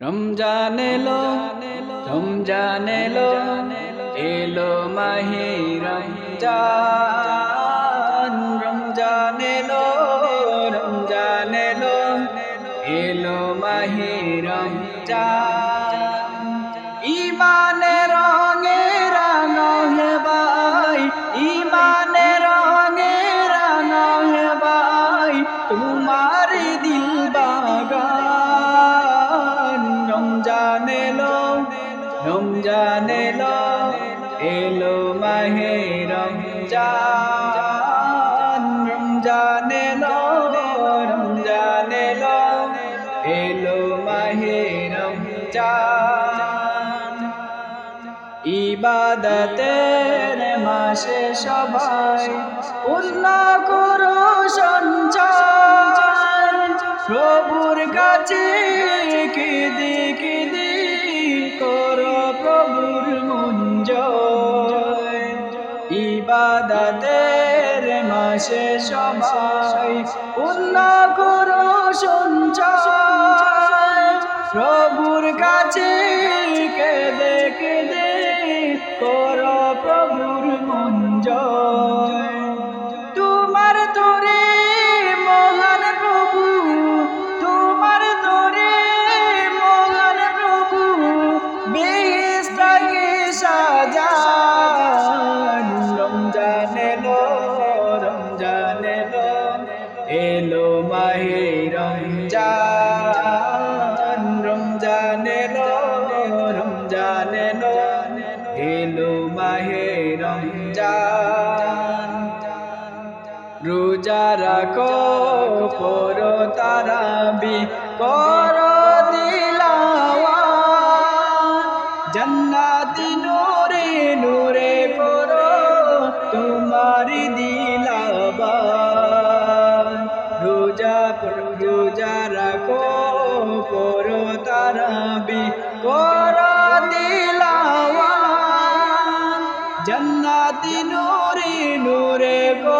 রমজান এলো রমজান এলো এলো মাহি রমজান রমজান এলো রমজান এলো এলো মাহি রমজান। ইমানে রঙে রাঙা হে ভাই, ইমানে রঙে রাঙা হে ভাই, তোমার দিল বাগান। রমজান এলো রমজান এলো এলো মাহে রমজান। রমজান এলো রমজান এলো এলো মাহে রমজান। ইবাদতের মাসে সবাই পূর্ণ করো সঞ্চার। প্রভুর কাছে কেঁদে কেঁদে ইবাদতের মাসে সবাই পূর্ণ করো সঞ্চয় প্রভুর কাছে কেঁদে কেঁদে করো প্রভুর মঞ্জয় এলো মাহে রমজান রমজান এলো রমজান এলো। এলো মাহে রমজান। রোজা রাখো করো তারাবি, করো জান্নাতি নূরে নূরে করো তোমারি দিলাবা রাখো করো তারাবি করো দিলাওয়া জান্নাতি নূরে নূরে করো